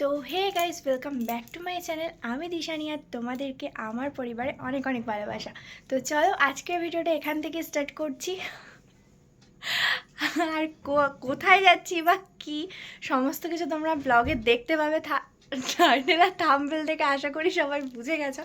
তো hey guys welcome back to my channel আমি দিশানি আর তোমাদেরকে আমার পরিবারে অনেক অনেক ভালোবাসা। তো চলো, আজকের ভিডিওটা এখান থেকে স্টার্ট করছি। আর কোথায় যাচ্ছি বা কি সমস্ত কিছু তোমরা ব্লগে দেখতে পাবে। আর থাম্বেল থেকে আশা করি সবাই বুঝে গেছো।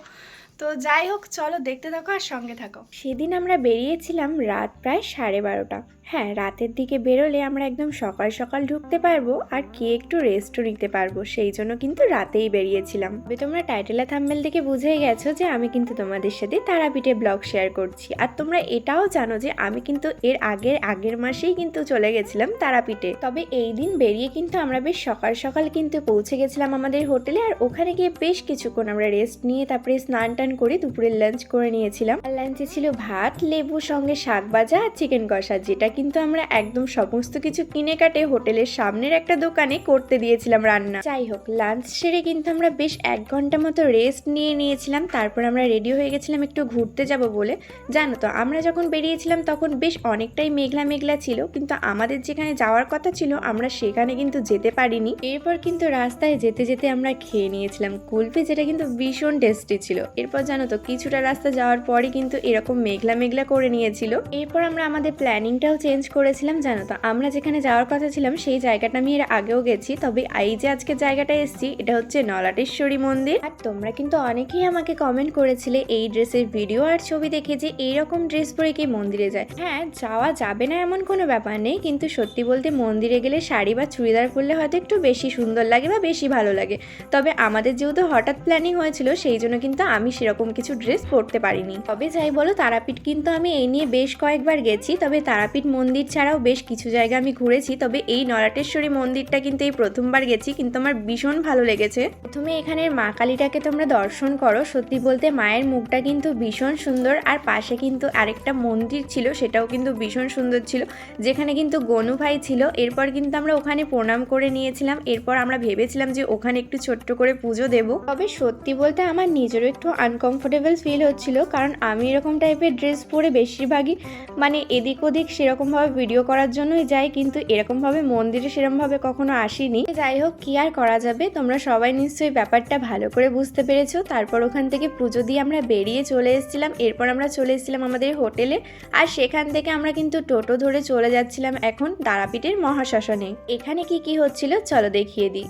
তো যাই হোক, চলো দেখতে থাকো আর সঙ্গে থাকো। সেদিন আমরা বেরিয়েছিলাম রাত প্রায় সাড়ে বারোটা। হ্যাঁ রাতের দিকে বেরোলে আমরা একদম সকাল সকাল ঢুকতে পারব আর কি একটু রেস্টও নিতে পারব। সেই জন্য কিন্তু রাতেই বেরিয়েছিলাম। তবে তোমরা টাইটেলা থাম্বেল দেখে বুঝেই গেছো যে আমি কিন্তু তোমাদের সাথে তারাপীঠে ব্লগ শেয়ার করছি। আর তোমরা এটাও জানো যে আমি কিন্তু এর আগের আগের মাসেই কিন্তু চলে গেছিলাম তারাপীঠে। তবে এই দিন বেরিয়ে কিন্তু আমরা বেশ সকাল সকাল কিন্তু পৌঁছে গেছিলাম আমাদের হোটেলে আর ওখানে গিয়ে বেশ কিছুক্ষণ আমরা রেস্ট নিয়ে তারপরে স্নান টান করে দুপুরের লাঞ্চ করে নিয়েছিলাম। আর লাঞ্চে ছিল ভাত লেবু সঙ্গে শাক ভাজা আর চিকেন কষা, যেটা কিন্তু আমরা একদম সমস্ত কিছু কিনে কাটে হোটেলের সামনের একটা দোকানে করতে দিয়েছিলাম রান্না। যাই হোক লাঞ্চ সেরে কিন্তু আমরা বেশ এক ঘণ্টা মতো রেস্ট নিয়ে নিয়েছিলাম। তারপর আমরা রেডি হয়ে গেছিলাম একটু ঘুরতে যাব বলে। জানো তো, আমরা যখন বেরিয়েছিলাম তখন বেশ অনেকটাই মেঘলা মেঘলা ছিল, কিন্তু আমাদের যেখানে যাওয়ার কথা ছিল, আমরা সেখানে কিন্তু যেতে পারিনি। এরপর কিন্তু রাস্তায় যেতে যেতে আমরা খেয়ে নিয়েছিলাম কুলফি, যেটা কিন্তু ভীষণ টেস্টি ছিল। এরপর জানো তো, কিছুটা রাস্তা যাওয়ার পরই কিন্তু এরকম মেঘলা মেঘলা করে নিয়েছিল। এরপর আমরা আমাদের প্ল্যানিংটাও চেঞ্জ করেছিলাম, জানো তো। আমরা যেখানে যাওয়ার কথা ছিলাম, সেই জায়গাটা আমি এর আগেও গেছি। তবে এই যে আজকে জায়গাটা এসেছি, এটা হচ্ছে নলাটেশ্বরী মন্দির। আর তোমরা কিন্তু অনেকেই আমাকে কমেন্ট করেছিলে এই ড্রেসের ভিডিও আর ছবি দেখে যে এইরকম ড্রেস পরে কি মন্দিরে যায়। হ্যাঁ যাওয়া যাবে না এমন কোনো ব্যাপার নেই, কিন্তু সত্যি বলতে মন্দিরে গেলে শাড়ি বা চুড়িদার পরলে হয়তো একটু বেশি সুন্দর লাগে বা বেশি ভালো লাগে। তবে আমাদের যেহেতু হঠাৎ প্ল্যানিং হয়েছিল, সেই জন্য কিন্তু আমি সেরকম কিছু ড্রেস পরতে পারিনি। তবে যাই বলো, তারাপীঠ কিন্তু আমি এই নিয়ে বেশ কয়েকবার গেছি। তবে তারাপীঠ মন্দির ছাড়াও বেশ কিছু জায়গা আমি ঘুরেছি। তবে এই নরাটেশ্বরী মন্দিরটা কিন্তু এই প্রথমবার গেছি, কিন্তু আমার ভীষণ ভালো লেগেছে। প্রথমে এখানের মা কালীটাকে তোমরা দর্শন করো। সত্যি বলতে মায়ের মুখটা কিন্তু ভীষণ সুন্দর, আর পাশে কিন্তু আরেকটা মন্দির ছিল, সেটাও কিন্তু ভীষণ সুন্দর ছিল, যেখানে কিন্তু গনু ভাই ছিল। এরপর কিন্তু আমরা ওখানে প্রণাম করে নিয়েছিলাম। এরপর আমরা ভেবেছিলাম যে ওখানে একটু ছোট্ট করে পুজো দেব। তবে সত্যি বলতে আমার নিজেরও একটু আনকমফোর্টেবল ফিল হচ্ছিল, কারণ আমি এরকম টাইপের ড্রেস পরে বেশিরভাগই মানে এদিক ওদিক সেরকমভাবে ভিডিও করার জন্যই যাই, কিন্তু এরকমভাবে মন্দিরে সেরকমভাবে কখনো আসিনি। যাই হোক, কি আর করা যাবে? তোমরা সবাই নিশ্চয়ই ব্যাপারটা ভালো করে বুঝতে পেরেছ। তারপর ওখান থেকে পুজো দিয়ে আমরা বেরিয়ে চলে এসেছিলাম। এরপর আমরা চলে এসেছিলাম আমাদের হোটেলে। আর সেখান থেকে আমরা কিন্তু টোটো ধরে চলে যাচ্ছিলাম এখন তারাপীঠের মহাশ্মশানে। এখানে কি কি হচ্ছিল? চলো দেখিয়ে দিই।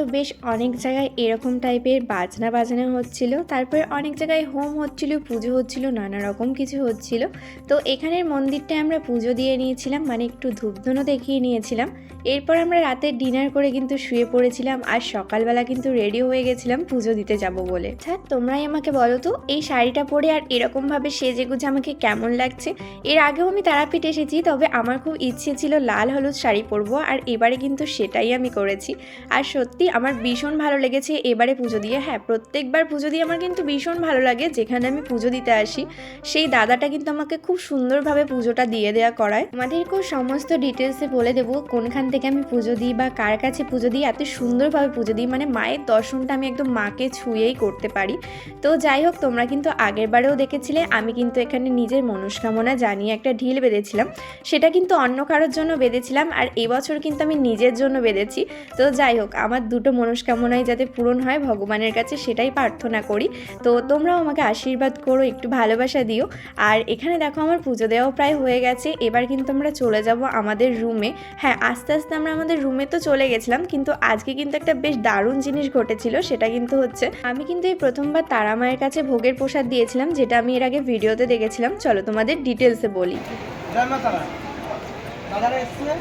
কিন্তু বেশ অনেক জায়গায় এরকম টাইপের বাজনা বাজানো হচ্ছিল। তারপরে অনেক জায়গায় হোম হচ্ছিল, পুজো হচ্ছিল, নানা রকম কিছু হচ্ছিল। তো এখানের মন্দিরটায় আমরা পুজো দিয়ে নিয়েছিলাম মানে একটু ধূপধুনো দেখিয়ে নিয়েছিলাম। এরপর আমরা রাতে ডিনার করে কিন্তু শুয়ে পড়েছিলাম আর সকালবেলা কিন্তু রেডি হয়ে গেছিলাম পুজো দিতে যাব বলে। আচ্ছা তোমরাই আমাকে বলো তো, এই শাড়িটা পরে আর এরকমভাবে সেজে গুজে আমাকে কেমন লাগছে? এর আগেও আমি তারাপীঠ এসেছি, তবে আমার খুব ইচ্ছে ছিল লাল হলুদ শাড়ি পরবো, আর এবারে কিন্তু সেটাই আমি করেছি। আর সত্যি আমার ভীষণ ভালো লেগেছে এবারে পুজো দিয়ে। হ্যাঁ প্রত্যেকবার পুজো দিয়ে আমার কিন্তু ভীষণ ভালো লাগে। যেখানে আমি পুজো দিতে আসি, সেই দাদাটা কিন্তু আমাকে খুব সুন্দরভাবে পুজোটা দিয়ে দেওয়া করায়। আমাদেরকেও সমস্ত ডিটেলসে বলে দেবো কোনখান থেকে আমি পুজো দিই বা কার কাছে পুজো দিই। এত সুন্দরভাবে পুজো দিই মানে মায়ের দর্শনটা আমি একদম মাকে ছুঁয়েই করতে পারি। তো যাই হোক, তোমরা কিন্তু আগের বারেও দেখেছিলে, আমি কিন্তু এখানে নিজের মনস্কামনা জানিয়ে একটা ঢিল বেঁধেছিলাম। সেটা কিন্তু অন্য কারোর জন্য বেঁধেছিলাম, আর এবছর কিন্তু আমি নিজের জন্য বেঁধেছি। তো যাই হোক, আমার দুটো মনস্কামনাই যাতে পূরণ হয়, ভগবানের কাছে সেটাই প্রার্থনা করি। তো তোমরাও আমাকে আশীর্বাদ করো, একটু ভালোবাসা দিও। আর এখানে দেখো আমার পুজো দেওয়াও প্রায় হয়ে গেছে। এবার কিন্তু আমরা চলে যাব আমাদের রুমে হ্যাঁ আস্তে আস্তে আমরা আমাদের রুমে তো চলে গেছিলাম, কিন্তু আজকে কিন্তু একটা বেশ দারুণ জিনিস ঘটেছিল, সেটা কিন্তু হচ্ছে আমি কিন্তু এই প্রথমবার তারা মায়ের কাছে ভোগের প্রসাদ দিয়েছিলাম, যেটা আমি এর আগে ভিডিওতে দেখেছিলাম। চলো তোমাদের ডিটেলসে বলি। দাদারা এসছে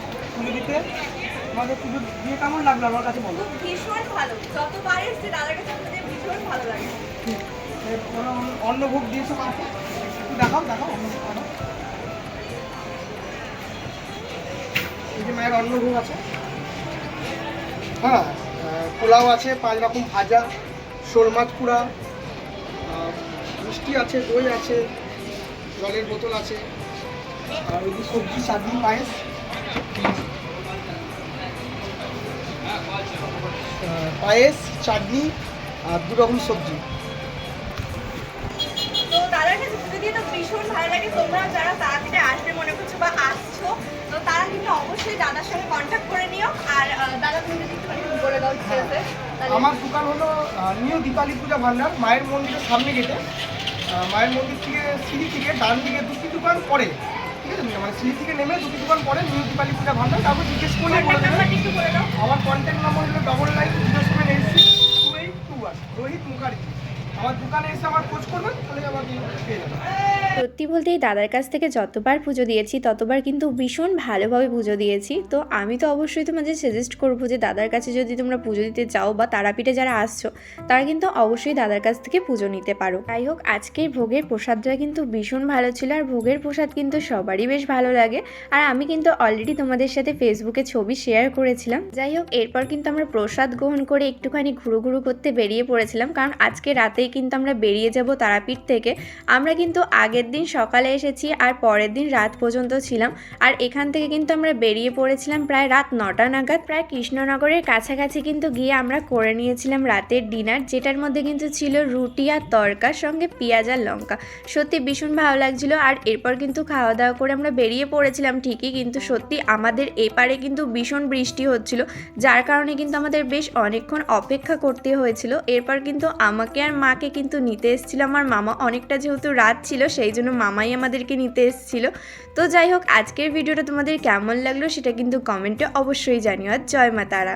দিতে। তোমাদের পুজো দিয়ে কেমন লাগল? আমার কাছে বলো। ভীষণ ভালো। যতবার এসছে দাদার কাছে আমাদের ভীষণ ভালো লাগে। অন্নভোগ দিয়েছ একটু দেখাও দেখাও। এই যে মায়ের অন্নভোগ আছে। হ্যাঁ পোলাও আছে পাঁচ রকম ভাজা শোল মাছ আহ, মিষ্টি আছে দই আছে জলের বোতল আছে। আর ওই সবজি চাটনি পায়েস। পায়েস চাটনি আর দু রকম সবজি। তো তোমরা যারা তাড়াতাড়ি আসবে মনে বা তো তারা কিন্তু অবশ্যই দাদার কন্ট্যাক্ট করে নিও। আর তুমি আমার দোকান হলো নিউ দীপালি পূজা ভান্ডার মায়ের মন্দিরের সামনে গেটে। মায়ের মন্দির থেকে সিঁড়ি থেকে ডান দিকে দুটি দোকান পরে ঠিক আছে মানে সিঁড়ি থেকে নেমে দুটি দোকান পরে নিউ দীপালি পূজা ভান্ডার তারপর জিজ্ঞেস করলে বলে দেবে। আমার কন্ট্যাক্ট নাম্বার হলো double nine zero seven eight six two eight two one Rohit Mukherjee. আমার দোকানে এসে আমার খোঁজ করবেন তাহলে আমাকে পেয়ে যাবেন। সত্যি বলতে এই দাদার কাছ থেকে যতবার পুজো দিয়েছি, ততবার কিন্তু ভীষণ ভালোভাবে পুজো দিয়েছি। তো আমি তো অবশ্যই তোমাদের সাজেস্ট করব যে, দাদার কাছে যদি তোমরা পুজো দিতে চাও বা তারাপীঠে যারা আসছো, তারা কিন্তু অবশ্যই দাদার কাছ থেকে পুজো নিতে পারো। যাই হোক, আজকের ভোগের প্রসাদটা কিন্তু ভীষণ ভালো ছিল, আর ভোগের প্রসাদ কিন্তু সবারই বেশ ভালো লাগে। আর আমি কিন্তু অলরেডি তোমাদের সাথে ফেসবুকে ছবি শেয়ার করেছিলাম। যাই হোক, এরপর কিন্তু আমরা প্রসাদ গ্রহণ করে একটুখানি ঘুরু ঘুরু করতে বেরিয়ে পড়েছিলাম। কারণ আজকে রাতেই কিন্তু আমরা বেরিয়ে যাব তারাপীঠ থেকে। আমরা কিন্তু আগের দিন সকালে এসেছি আর পরের দিন রাত পর্যন্ত ছিলাম। আর এখান থেকে কিন্তু আমরা বেরিয়ে পড়েছিলাম প্রায় রাত নটা নাগাদ। প্রায় কৃষ্ণনগরের কাছাকাছি কিন্তু গিয়ে আমরা করে নিয়েছিলাম রাতের ডিনার, যেটার মধ্যে কিন্তু ছিল রুটি আর তরকার সঙ্গে পেঁয়াজ আর লঙ্কা। সত্যি ভীষণ ভালো লাগছিল আর এরপর কিন্তু খাওয়া দাওয়া করে আমরা বেরিয়ে পড়েছিলাম ঠিকই, কিন্তু সত্যি আমাদের এপারে কিন্তু ভীষণ বৃষ্টি হচ্ছিল, যার কারণে কিন্তু আমাদের বেশ অনেকক্ষণ অপেক্ষা করতে হয়েছিল। এরপর কিন্তু আমাকে আর মাকে কিন্তু নিতে এসেছিল, আমার মামা অনেকটা যেহেতু রাত ছিল সেই জন্য মামাই আমাদেরকে নিতে এসেছিল। তো যাই হোক, আজকের ভিডিওটা তোমাদের কেমন লাগল সেটা কিন্তু কমেন্টে অবশ্যই জানিও। আর জয় মা তারা।